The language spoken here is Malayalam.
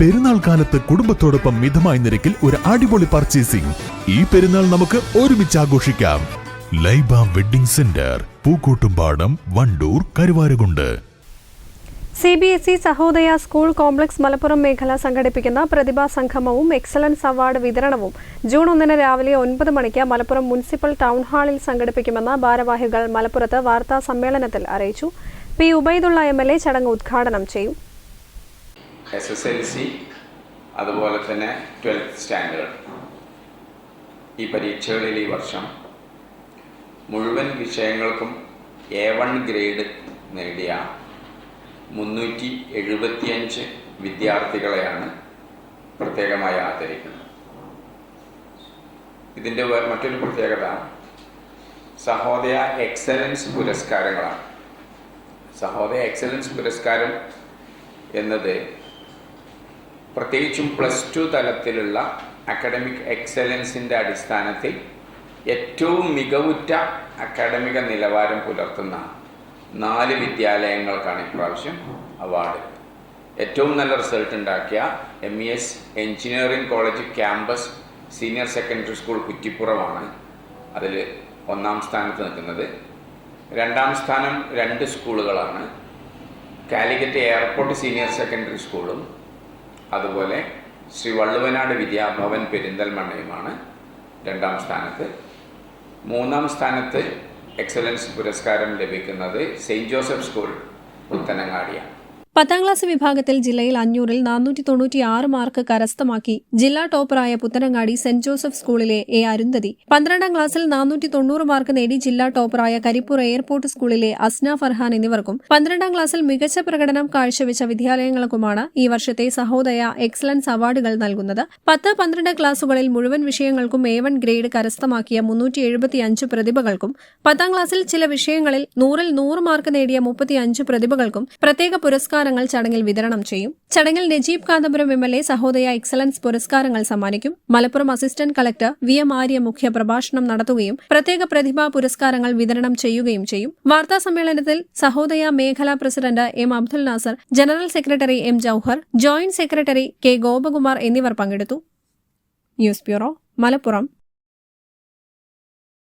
പെരുന്നാൾ കാലത്ത് കുടുംബത്തോടൊപ്പം മിതമായ നിരക്കിൽ ഒരു അടിപൊളി പർച്ചേസിംഗ് ഈ പെരുന്നാൾ നമുക്ക് ഒരുമിച്ച് ആഘോഷിക്കാം. Laiba wedding centre Pookkottumpadam Wandoor Karuvarakundu. C B S E Sahodaya school complex Malappuram മേഖല സംഘടിപ്പിക്കുന്ന പ്രതിഭാ സംഗമവും എക്സലൻസ് അവാർഡ് വിതരണവും ജൂൺ ഒന്നിന് രാവിലെ ഒൻപത് മണിക്ക് മലപ്പുറം മുനിസിപ്പൽ ടൗൺ ഹാളിൽ സംഘടിപ്പിക്കുമെന്ന് ഭാരവാഹികൾ മലപ്പുറത്ത് വാർത്താ സമ്മേളനത്തിൽ അറിയിച്ചു. P Ubaidullah M L A ചടങ്ങ് ഉദ്ഘാടനം ചെയ്യും. എസ് എസ് എൽ സി അതുപോലെ തന്നെ ട്വൽത്ത് സ്റ്റാൻഡേർഡ് ഈ പരീക്ഷകളിൽ ഈ വർഷം മുഴുവൻ വിഷയങ്ങൾക്കും എ വൺ ഗ്രേഡ് നേടിയ മുന്നൂറ്റി എഴുപത്തിയഞ്ച് വിദ്യാർത്ഥികളെയാണ് പ്രത്യേകമായി ആദരിക്കുന്നത്. ഇതിന്റെ മറ്റൊരു പ്രത്യേകത സഹോദയ എക്സലൻസ് പുരസ്കാരങ്ങളാണ്. സഹോദയ എക്സലൻസ് പുരസ്കാരം എന്നത് പ്രത്യേകിച്ചും പ്ലസ് ടു തലത്തിലുള്ള അക്കാഡമിക് എക്സലൻസിന്റെ അടിസ്ഥാനത്തിൽ ഏറ്റവും മികവുറ്റ അക്കാഡമിക നിലവാരം പുലർത്തുന്ന നാല് വിദ്യാലയങ്ങൾക്കാണ് ഇപ്രാവശ്യം അവാർഡ് ഏറ്റവും നല്ല റിസൾട്ട് ഉണ്ടാക്കിയ M E S engineering college campus senior secondary school കുറ്റിപ്പുറമാണ് അതിൽ ഒന്നാം സ്ഥാനത്ത് നിൽക്കുന്നത്. രണ്ടാം സ്ഥാനം രണ്ട് സ്കൂളുകളാണ് കാലിക്കറ്റ് എയർപോർട്ട് സീനിയർ സെക്കൻഡറി സ്കൂളും അതുപോലെ ശ്രീ വള്ളുവനാട് വിദ്യാഭവൻ പെരിന്തൽമണ്ണയുമാണ് രണ്ടാം സ്ഥാനത്ത്. മൂന്നാം സ്ഥാനത്ത് എക്സലൻസ് പുരസ്കാരം ലഭിക്കുന്നത് സെയിന്റ് ജോസഫ് സ്കൂൾ പുത്തനങ്ങാടിയാണ്. പത്താം ക്ലാസ് വിഭാഗത്തിൽ ജില്ലയിൽ അഞ്ഞൂറിൽ നാനൂറ്റി തൊണ്ണൂറ്റി ആറ് മാർക്ക് കരസ്ഥമാക്കി ജില്ലാ ടോപ്പറായ പുത്തനങ്ങാടി സെന്റ് ജോസഫ് സ്കൂളിലെ എ അരുന്ധതി. പന്ത്രണ്ടാം ക്ലാസ്സിൽ നാനൂറ്റി തൊണ്ണൂറ് മാർക്ക് നേടി ജില്ലാ ടോപ്പറായ കരിപ്പൂർ എയർപോർട്ട് സ്കൂളിലെ അസ്ന ഫർഹാൻ എന്നിവർക്കും പന്ത്രണ്ടാം ക്ലാസ്സിൽ മികച്ച പ്രകടനം കാഴ്ചവെച്ച വിദ്യാലയങ്ങൾക്കുമാണ് ഈ വർഷത്തെ സഹോദയ എക്സലൻസ് അവാർഡുകൾ നൽകുന്നത്. പത്ത് പന്ത്രണ്ട് ക്ലാസുകളിൽ മുഴുവൻ വിഷയങ്ങൾക്കും എ വൺ ഗ്രേഡ് കരസ്ഥമാക്കിയ മുന്നൂറ്റി എഴുപത്തിയഞ്ച് പ്രതിഭകൾക്കും പത്താം ക്ലാസ്സിൽ ചില വിഷയങ്ങളിൽ നൂറിൽ നൂറ് മാർക്ക് നേടിയ മുപ്പത്തിയഞ്ച് പ്രതിഭകൾക്കും പ്രത്യേക പുരസ്കാരങ്ങൾ ചടങ്ങിൽ വിതരണം ചെയ്യും. ചടങ്ങിൽ Najeeb Kanthapuram M L A Sahodaya excellence പുരസ്കാരങ്ങൾ സമ്മാനിക്കും. Malappuram assistant collector V M Arya മുഖ്യ പ്രഭാഷണം നടത്തുകയും പ്രത്യേക പ്രതിഭാ പുരസ്കാരങ്ങൾ വിതരണം ചെയ്യുകയും ചെയ്യും. വാർത്താ സമ്മേളനത്തിൽ സഹോദയ മേഖലാ president M Abdul Nasar general secretary M Jouhar joint secretary K Gopakumar എന്നിവർ പങ്കെടുത്തു. News bureau Malappuram.